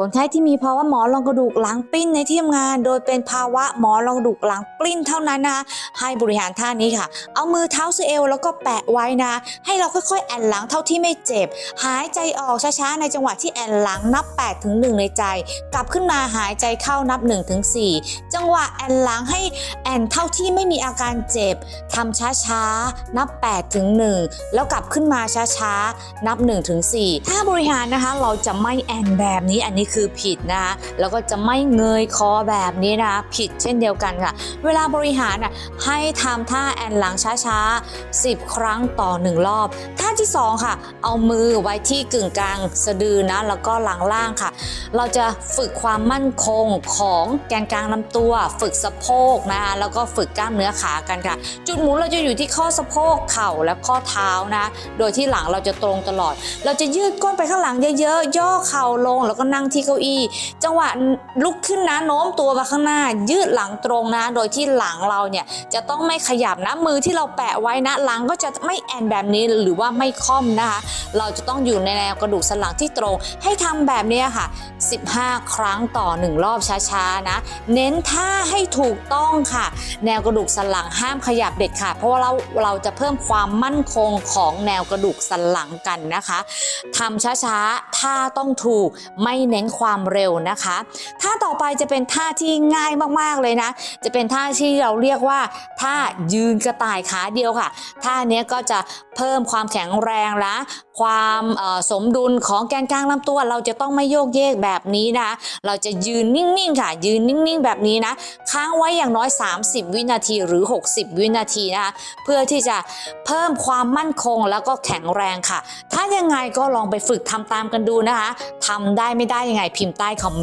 คนไข้ที่มีภาวะหมอนรองกระดูกหลังปิ้นในที่ทำงาน โดยเป็นภาวะหมอนรองกระดูกหลังปลิ้นเท่านั้นนะคะให้บริหารท่านี้ค่ะ เอามือเท้าสู่เอวแล้วก็แปะไว้นะ ให้เราค่อยๆแอนหลังเท่าที่ไม่เจ็บ หายใจออกช้าๆในจังหวะที่แอนหลังนับ8ถึง1ในใจ กลับขึ้นมาหายใจเข้านับ1ถึง4จังหวะแอนหลังให้แอนเท่าที่ไม่มีอาการเจ็บทำช้าๆนับ8ถึง1แล้วกลับขึ้นมาช้าๆนับ1ถึง4ถ้าบริหารนะคะเราจะไม่แอนแบบนี้อันนี้คือผิดนะคะแล้วก็จะไม่เงยคอแบบนี้นะคะผิดเช่นเดียวกันค่ะ เวลาบริหารน่ะให้ทำท่าแอนหลังช้าๆ 10 ครั้งต่อ 1 รอบ ท่าที่ 2 ค่ะ เอามือไว้ที่กึ่งกลางสะดือนะแล้วก็หลังล่างค่ะ เราจะฝึกความมั่นคงของแกนกลางลำตัว ฝึกสะโพกนะคะแล้วก็ฝึกกล้ามเนื้อขากันค่ะ จุดหมุนเราจะอยู่ที่ข้อสะโพกเข่าและข้อเท้านะโดยที่หลังเราจะตรงตลอด เราจะยืดก้นไปข้างหลังเยอะๆย่อเข่าลงแล้วก็นั่งที่เก้าอี้ จังหวะลุกขึ้นนะโน้มตัวไปข้างหน้า ยืดหลังตรงนะ โดยที่หลังเราเนี่ยจะต้องไม่ขยับนะมือที่เราแปะไว้นะหลังก็จะไม่แอนแบบนี้หรือว่าไม่ค่อมนะคะ เราจะต้องอยู่ในแนวกระดูกสันหลังที่ตรง ให้ทำแบบนี้ค่ะ 15 ครั้งต่อ 1 รอบช้าๆนะ เน้นท่าให้ถูกต้องค่ะ แนวกระดูกสันหลังห้ามขยับเด็ดขาดเพราะว่าเราเราจะเพิ่มความมั่นคงของแนวกระดูกสันหลังกันนะคะทำช้าๆท่าต้องถูกไม่เน้นความเร็วนะคะท่าต่อไปจะเป็นท่าที่ง่ายมากๆเลยนะ จะเป็นท่าที่เราเรียกว่าท่ายืนกระต่ายขาเดียวค่ะท่าเนี้ยก็จะเพิ่มความแข็งแรงและความสมดุลของแกนกลางลำตัว เราจะต้องไม่โยกเยกแบบแบบนี้นะเราจะยืนนิ่งๆค่ะ ยืนนิ่งๆ แบบนี้นะ ค้างไว้อย่างน้อย 30 วินาทีหรือ 60 วินาทีนะคะเพื่อที่จะเพิ่มความมั่นคงแล้วก็แข็งแรงค่ะ ถ้ายังไงก็ลองไปฝึกทำตามกันดูนะคะทำได้ไม่ได้ยังไงพิมพ์ใต้คอมเมนต์